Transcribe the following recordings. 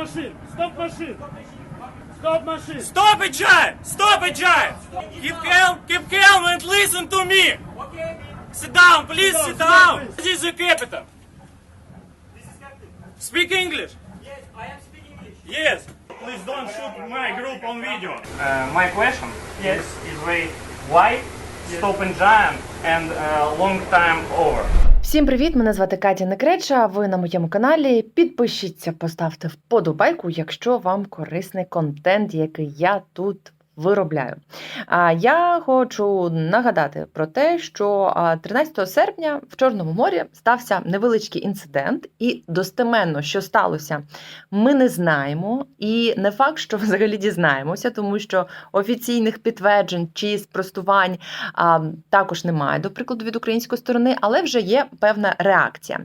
машин! Стоп машин! Стоп машин! Stop it, Giant! Stop it, Giant! Keep calm, keep calm and listen to me! Sit down, please sit down! This is the capital. Speak English. Yes, I am speaking English. Yes. Please don't shoot my group on video. Uh, my question yes. is very why stop and giant and uh, long time over? Всім привіт! Мене звати Катя Некреча. Ви на моєму каналі. Підпишіться, поставте вподобайку, якщо вам корисний контент, який я тут виробляю. А я хочу нагадати про те, що 13 серпня в Чорному морі стався невеличкий інцидент, і достеменно, що сталося, ми не знаємо. І не факт, що взагалі дізнаємося, тому що офіційних підтверджень чи спростувань також немає, до прикладу, від української сторони, але вже є певна реакція.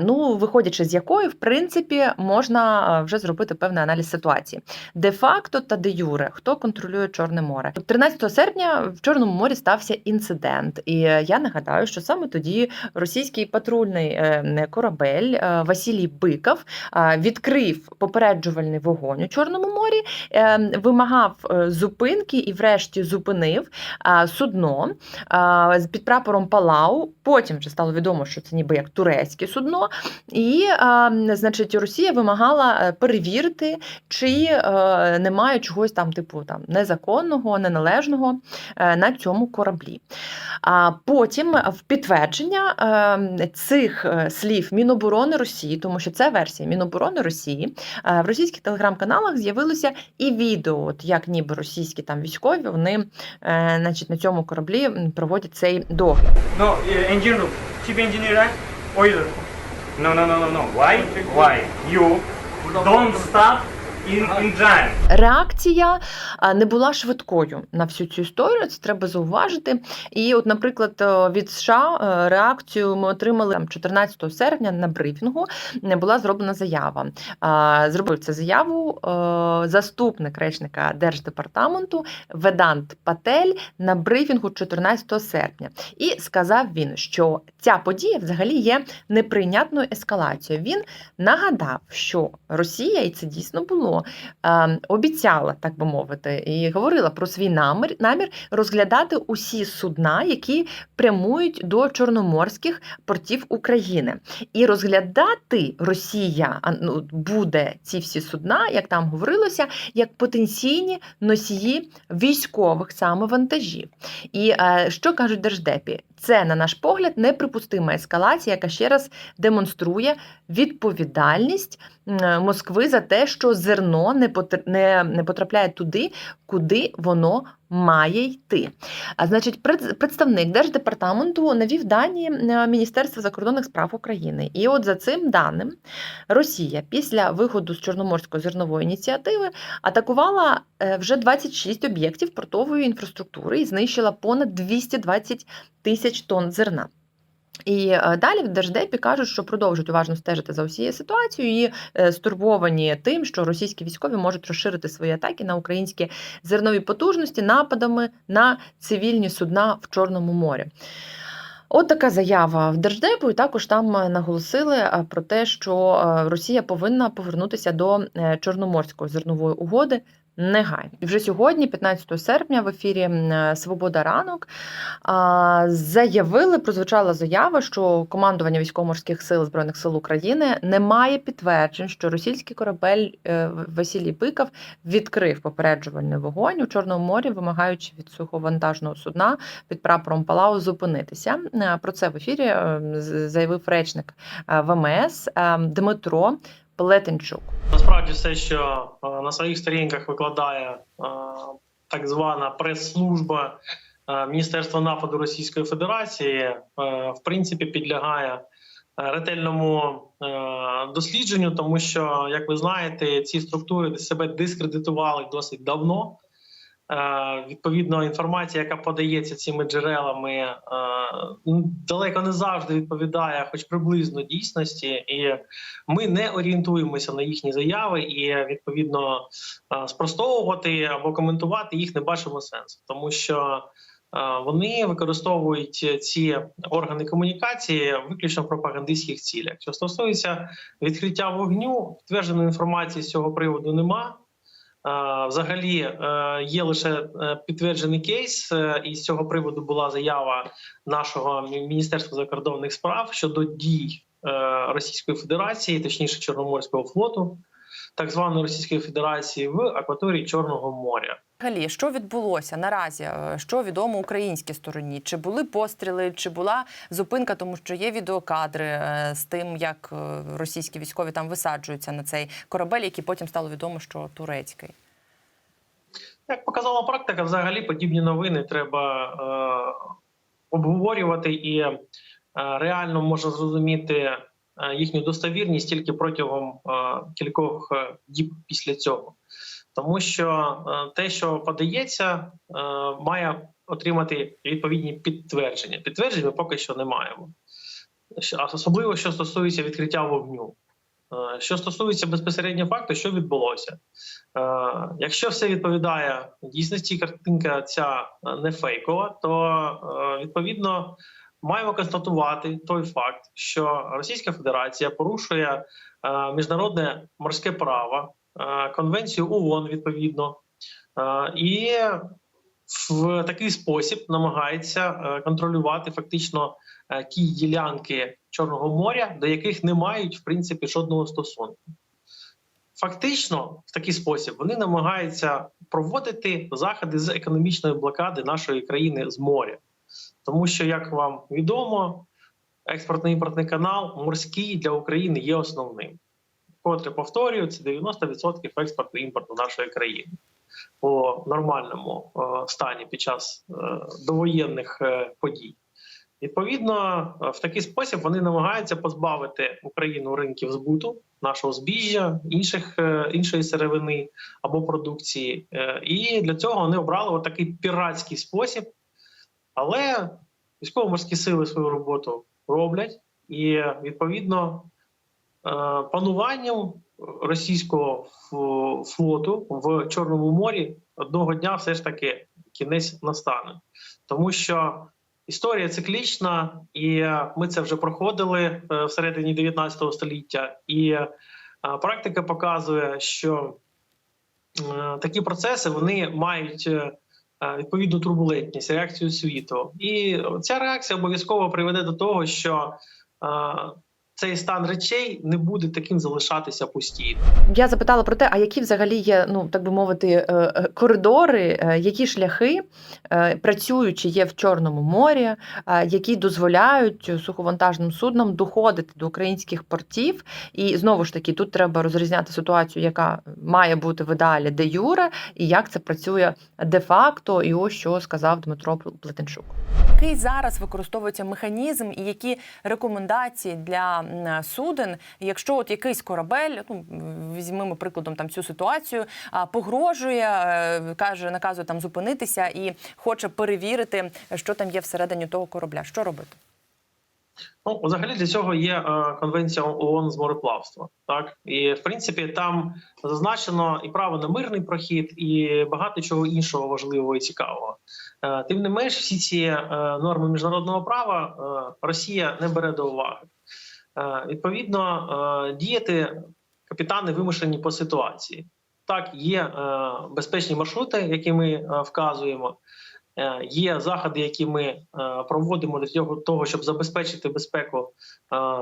Ну, виходячи з якої, в принципі, можна вже зробити певний аналіз ситуації. Де-факто та де юре, хто контролює Чорне море. 13 серпня в Чорному морі стався інцидент, і е, я нагадаю, що саме тоді російський патрульний е, корабель е, Василій Биков відкрив попереджувальний вогонь у Чорному морі, е, вимагав е, зупинки і, врешті, зупинив судно під прапором Палау. Потім вже стало відомо, що це ніби як турецьке судно, і е, значить, Росія вимагала е, перевірити, чи е, немає чогось там, типу там незаконного, неналежного на цьому кораблі. А потім в підтвердження е, цих слів Міноборони Росії, тому що це версія Міноборони Росії, в російських телеграм-каналах з'явилося і відео, от як ніби російські там військові вони е, значить, на цьому кораблі проводять цей догляд. No. Chief engineer, right? No, no, no, no, no. Why? Why? You don't stop. Реакція не була швидкою на всю цю історію. Це треба зауважити. І, от, наприклад, е, від США е, реакцію ми отримали там 14 серпня на брифінгу. Не була зроблена заява. Зробив цю заяву е, заступник речника держдепартаменту Ведант Патель на брифінгу 14 серпня. І сказав він, що ця подія взагалі є неприйнятною ескалацією. Він нагадав, що Росія, і це дійсно було, е, обіцяла, так би мовити, і говорила про свій намір, намір розглядати усі судна, які прямують до чорноморських портів України. І розглядати Росія ну, буде ці всі судна, як там говорилося, як потенційні носії військових саме вантажів. І е, що кажуть держдепі? Це, на наш погляд, неприпустима ескалація, яка ще раз демонструє відповідальність Москви за те, що зерно не потрапляє туди, куди воно має йти. А значить, пред- представник держдепартаменту навів дані Міністерства закордонних справ України. І от за цим даним Росія після виходу з Чорноморської зернової ініціативи атакувала е, вже 26 об'єктів портової інфраструктури і знищила понад 220 тисяч тонн зерна. І е, далі в Держдепі кажуть, що продовжують уважно стежити за усією ситуацією і е, стурбовані тим, що російські військові можуть розширити свої атаки на українські зернові потужності нападами на цивільні судна в Чорному морі. От така заява в Держдепу, і також там е, наголосили про те, що Росія повинна повернутися до Чорноморської зернової угоди негайно. Вже сьогодні, 15 серпня, в ефірі е, Свобода ранок заявили, прозвучала заява, що командування військово-морських сил збройних сил України не має підтверджень, що російський корабель е, Василій Биков відкрив попереджувальний вогонь у Чорному морі, вимагаючи від суховантажного судна під прапором Палау зупинитися. Е, Про це в ефірі е, заявив речник ВМС е, Дмитро Плетенчук. Насправді все, що е, на своїх сторінках викладає е, так звана прес-служба е, Міністерства нападу Російської Федерації, в принципі, підлягає ретельному дослідженню, тому що, як ви знаєте, ці структури себе дискредитували досить давно. Е, Відповідно, інформація, яка подається цими джерелами, е, ну, далеко не завжди відповідає, хоч приблизно дійсності, і ми не орієнтуємося на їхні заяви, і відповідно е, спростовувати або коментувати їх не бачимо сенсу, тому що вони використовують ці органи комунікації виключно в пропагандистських цілях. Що стосується відкриття вогню, підтвердженої інформації з цього приводу нема. Взагалі е, є лише е, підтверджений кейс, е, і з цього приводу була заява нашого Міністерства закордонних справ щодо дій Російської Федерації, точніше Чорноморського флоту, так званої Російської Федерації в акваторії Чорного моря. Взагалі, що відбулося наразі? Е, Що відомо українській стороні? Чи були постріли, чи була зупинка, тому що є відеокадри е, з тим, як е, російські військові там висаджуються на цей корабель, який потім стало відомо, що турецький. Як показала практика, взагалі подібні новини треба е, обговорювати і е, реально можна зрозуміти їхню достовірність тільки протягом е, кількох діб після цього. Тому що е, те, що подається, е, має отримати відповідні підтвердження. Підтверджень ми поки що не маємо. Особливо, що стосується відкриття вогню. Е, Що стосується безпосередньо факту, що відбулося. Якщо все відповідає дійсності, картинка ця не фейкова, то відповідно маємо констатувати той факт, що Російська Федерація порушує міжнародне морське право, конвенцію ООН відповідно, е, і в такий спосіб намагається е, контролювати фактично е, ті ділянки Чорного моря, до яких не мають в принципі жодного стосунку. Фактично, в такий спосіб вони намагаються проводити заходи з економічної блокади нашої країни з моря, тому що, як вам відомо, експортно-імпортний канал морський для України є основним. Котре повторюю, це 90% експорту імпорту нашої країни по нормальному е, стані під час е, довоєнних е, подій. Відповідно, в такий спосіб вони намагаються позбавити Україну ринків збуту, нашого збіжжя, інших іншої сировини або продукції. І для цього вони обрали такий піратський спосіб. Але військово-морські сили свою роботу роблять, і відповідно пануванням російського флоту в Чорному морі одного дня все ж таки кінець настане, тому що історія циклічна, і е, ми це вже проходили е, всередині 19 століття, і е, практика показує, що е, такі процеси вони мають е, е, відповідну турбулентність, реакцію світу, і ця реакція обов'язково приведе до того, що е, цей стан речей не буде таким залишатися постійно. Я запитала про те, а які взагалі є, ну так би мовити, е, е, коридори, е, які шляхи працюючі є в Чорному морі, які дозволяють суховантажним суднам доходити до українських портів. І знову ж таки, тут треба розрізняти ситуацію, яка має бути в ідеалі де юре, і як це працює де-факто. І ось що сказав Дмитро Плетенчук. Який зараз використовується механізм, і які рекомендації для суден, якщо от якийсь корабель, ну візьмемо прикладом там цю ситуацію, погрожує, е, каже, наказує там зупинитися і хоче перевірити, що там є всередині того корабля. Що робити? Ну, взагалі для цього є е, конвенція ООН з мореплавства. Так і в принципі там зазначено і право на мирний прохід, і багато чого іншого важливого і цікавого. Е, тим не менш, всі ці е, норми міжнародного права е, Росія не бере до уваги. Е, відповідно, е, діяти капітани вимушені по ситуації. Так, є е, безпечні маршрути, які ми вказуємо. Є заходи, які ми проводимо для того, щоб забезпечити безпеку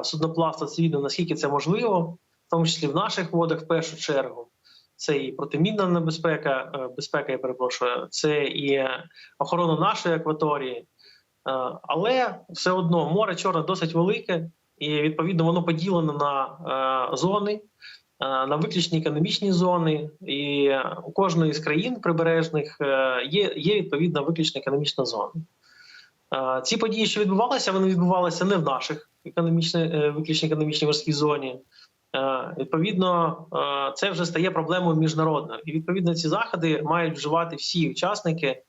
судноплавства цивільного, наскільки це можливо, в тому числі в наших водах, в першу чергу. Це і протимінна небезпека, безпека, я перепрошую, це і охорона нашої акваторії. Але все одно море чорне досить велике, і відповідно воно поділено на е, зони, е, на виключні економічні зони, і у кожної з країн прибережних е, є, є відповідна виключна економічна зона. Ці події, що відбувалися, вони відбувалися не в наших економічні, виключно економічній морській зоні. Відповідно, це вже стає проблемою міжнародною, і відповідно ці заходи мають вживати всі учасники,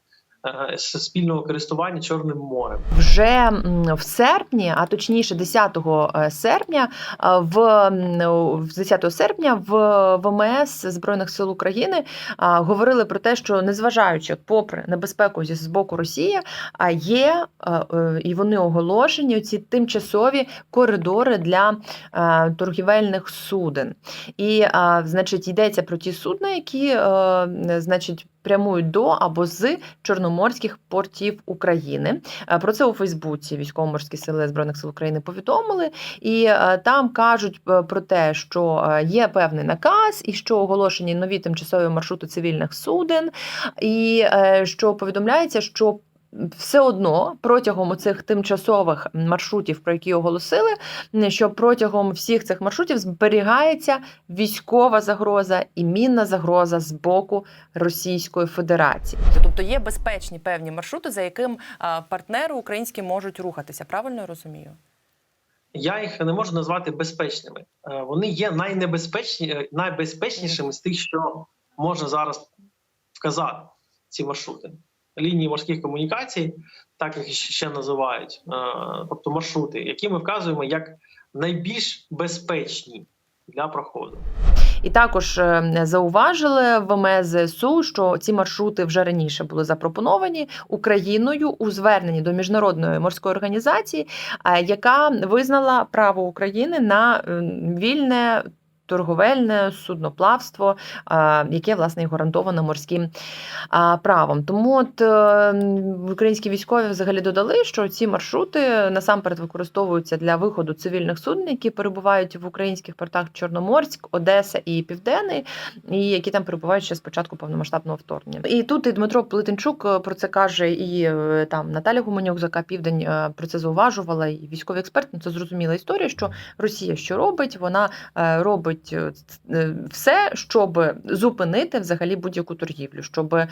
спільного користування Чорним морем. Вже в серпні, а точніше 10 е, серпня, е, в 10 серпня в ВМС Збройних сил України говорили про те, що незважаючи попри небезпеку зі з боку Росії, а є е, е, і вони оголошені ці тимчасові коридори для е, торгівельних суден. І, значить, йдеться про ті судна, які, е, значить, прямують до або з чорноморських портів України. Е, Про це у Фейсбуці військово-морські сили збройних сил України повідомили, і е, там кажуть е, про те, що є певний наказ, і що оголошені нові тимчасові маршрути цивільних суден, і що повідомляється, що. Все одно протягом цих тимчасових маршрутів, про які оголосили, що протягом всіх цих маршрутів зберігається військова загроза і мінна загроза з боку Російської Федерації. Тобто є безпечні певні маршрути, за яким партнери українські можуть рухатися. Правильно я розумію? Я їх не можу назвати безпечними. Е, Вони є найнебезпечні, е, найбезпечнішими з тих, що можна зараз вказати ці маршрути. Лінії морських комунікацій, так їх ще називають, е, тобто маршрути, які ми вказуємо як найбільш безпечні для проходу. І також е, зауважили в МСЗСУ, що ці маршрути вже раніше були запропоновані Україною у зверненні до міжнародної морської організації, е, яка визнала право України на вільне. Торговельне судноплавство, яке власне і гарантовано морським правом. Тому от е, українські військові взагалі додали, що ці маршрути насамперед використовуються для виходу цивільних суден, які перебувають в українських портах Чорноморськ, Одеса і Південний, і які там перебувають ще з початку повномасштабного вторгнення. І тут і Дмитро Плетенчук е, про це каже, і е, там Наталя Гуменюк, ЗК Південь про це зауважувала, і військовий експерт. Ну це зрозуміла історія, що Росія що робить? Вона е, робить е, е, все, щоб зупинити взагалі будь-яку торгівлю, щоб е,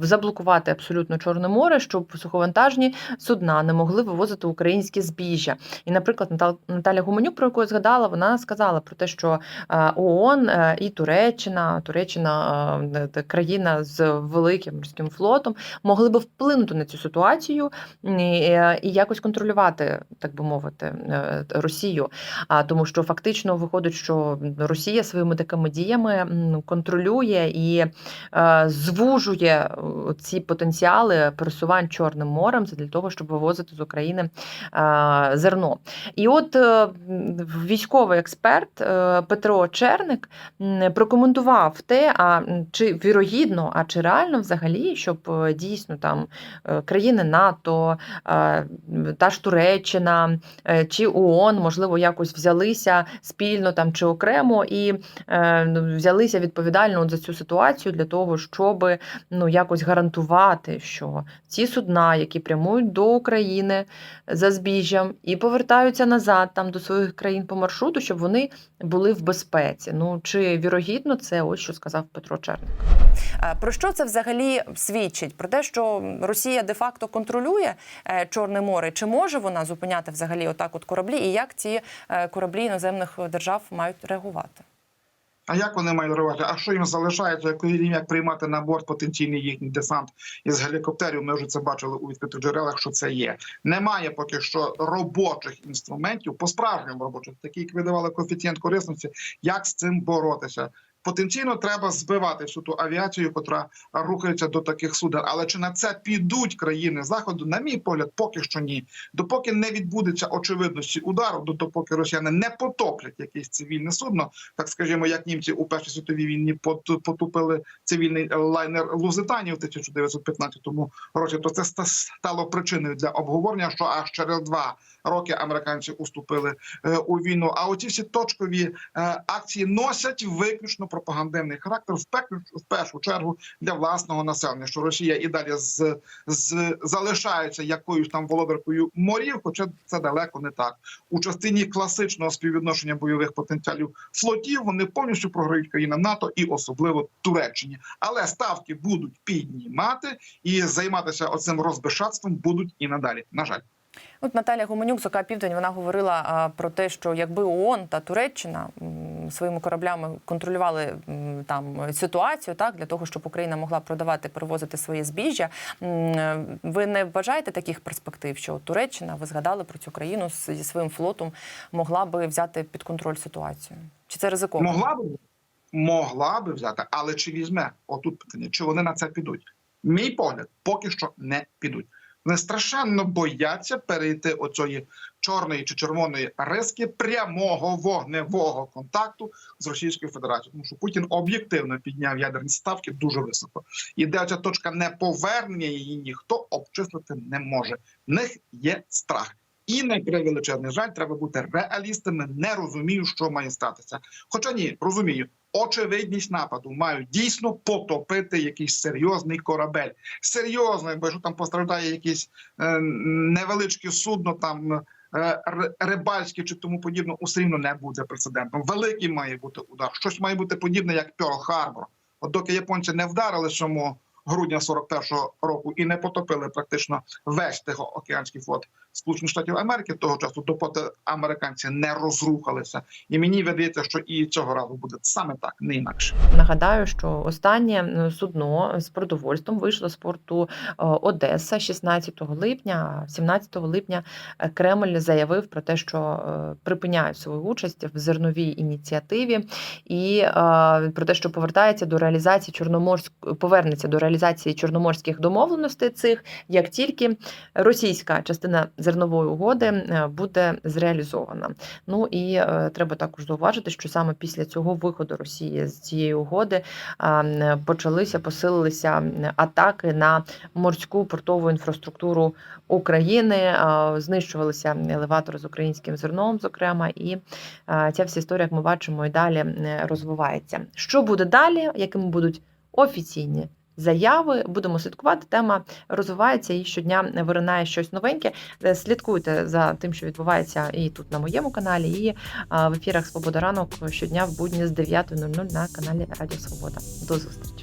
заблокувати абсолютно Чорне море, щоб суховантажні судна не могли вивозити українське збіжжя. І, наприклад, Натал- Наталя Гуменюк, про яку я згадала, вона сказала про те, що ООН і Туреччина, Туреччина країна з великим морським флотом, могли би вплинути на цю ситуацію і, якось контролювати, так би мовити, Росію. А тому, що фактично виходить, що Росія своїми такими діями контролює і е, звужує е, ці потенціали пересувань Чорним морем для того, щоб вивозити з України е, зерно. І от військовий експерт Петро Черник прокоментував те, а чи вірогідно, а чи реально взагалі, щоб дійсно там країни НАТО, та ж Туреччина чи ООН, можливо, якось взялися спільно там чи окремо і е, ну, взялися відповідально за цю ситуацію для того, щоб ну якось гарантувати, що ці судна, які прямують до України за збіжжям і повертаються назад там до своїх країн по маршруту, щоб вони були в безпеці. Ну чи вірогідно це ось що сказав Петро Черник. Про що це взагалі свідчить? Про те, що Росія де-факто контролює е, Чорне море, чи може вона зупиняти взагалі отак от кораблі, і як ці е, кораблі іноземних держав мають реагувати? А як вони мають реагувати? А що їм залишається, як приймати на борт потенційний їхній десант із гелікоптерів? Ми вже це бачили у відкритих джерелах, що це є. Немає поки що робочих інструментів, по справжньому робочих, такі як видавали коефіцієнт корисності, як з цим боротися. Потенційно треба збивати всю ту авіацію, яка рухається до таких суден. Але чи на це підуть країни заходу? На мій погляд, поки що ні. Допоки не відбудеться очевидності удару, до допоки росіяни не потоплять якесь цивільне судно, так скажімо, як німці у першій світовій війні пот- потупили цивільний лайнер Лузитанії в 1915 році, то це стало причиною для обговорення, що аж через два роки американці уступили е, у війну. А оці всі точкові е, акції носять виключно пропагандивний характер в першу чергу для власного населення, що Росія і далі з, з залишається якоюсь там володаркою морів, хоча це далеко не так. У частині класичного співвідношення бойових потенціалів флотів вони повністю програють країнам НАТО і особливо Туреччині. Але ставки будуть піднімати і займатися оцим розбишатством будуть і надалі. На жаль. От Наталя Гуменюк з ОК Південь вона говорила про те, що якби ООН та Туреччина своїми кораблями контролювали там ситуацію, так для того, щоб Україна могла продавати, перевозити своє збіжжя. м, Ви не вважаєте таких перспектив, що Туреччина, ви згадали про цю країну зі своїм флотом, могла би взяти під контроль ситуацію? Чи це ризиковано? Могла би могла би взяти, але чи візьме? Отут питання, чи вони на це підуть? Мій погляд, поки що не підуть. Вони страшенно бояться перейти оцієї чорної чи червоної риски прямого вогневого контакту з Російською Федерацією, тому що Путін об'єктивно підняв ядерні ставки дуже високо. І де ця точка неповернення її ніхто обчислити не може. В них є страх. І на величезний жаль, треба бути реалістами. Не розумію, що має статися. Хоча ні, розумію, очевидність нападу мають дійсно потопити якийсь серйозний корабель. Серйозно, якби що там постраждає якесь е, невеличке судно, там е, рибальське чи тому подібне, усе рівно не буде прецедентом. Великий має бути удар. Щось має бути подібне, як Пьорл Харбор. От доки японці не вдарили 7 грудня 41-го року і не потопили практично весь Тихоокеанський флот Сполучених Штатів Америки того часу, допоки американці не розрухалися. І мені видається, що і цього разу буде саме так, не інакше. Нагадаю, що останнє е, судно з продовольством вийшло з порту е, Одеса 16 липня. А 17 липня е, Кремль заявив про те, що припиняє свою участь в зерновій ініціативі, і про те, що повертається до реалізації чорноморськ повернеться до реалізації чорноморських домовленостей цих, як тільки російська частина зернової угоди е, буде зреалізована. Ну і е, треба також зауважити, що саме після цього виходу Росії з цієї угоди почалися посилилися атаки на морську портову інфраструктуру України. Знищувалися елеватори з українським зерном, зокрема, і ця вся історія, як ми бачимо, і далі розвивається. Що буде далі? Якими будуть офіційні? Заяви будемо слідкувати. Тема розвивається і щодня виринає щось новеньке. Е, Слідкуйте за тим, що відбувається і тут на моєму каналі, і в ефірах Свобода ранок щодня в будні з 9.00 на каналі Радіо Свобода. До зустрічі.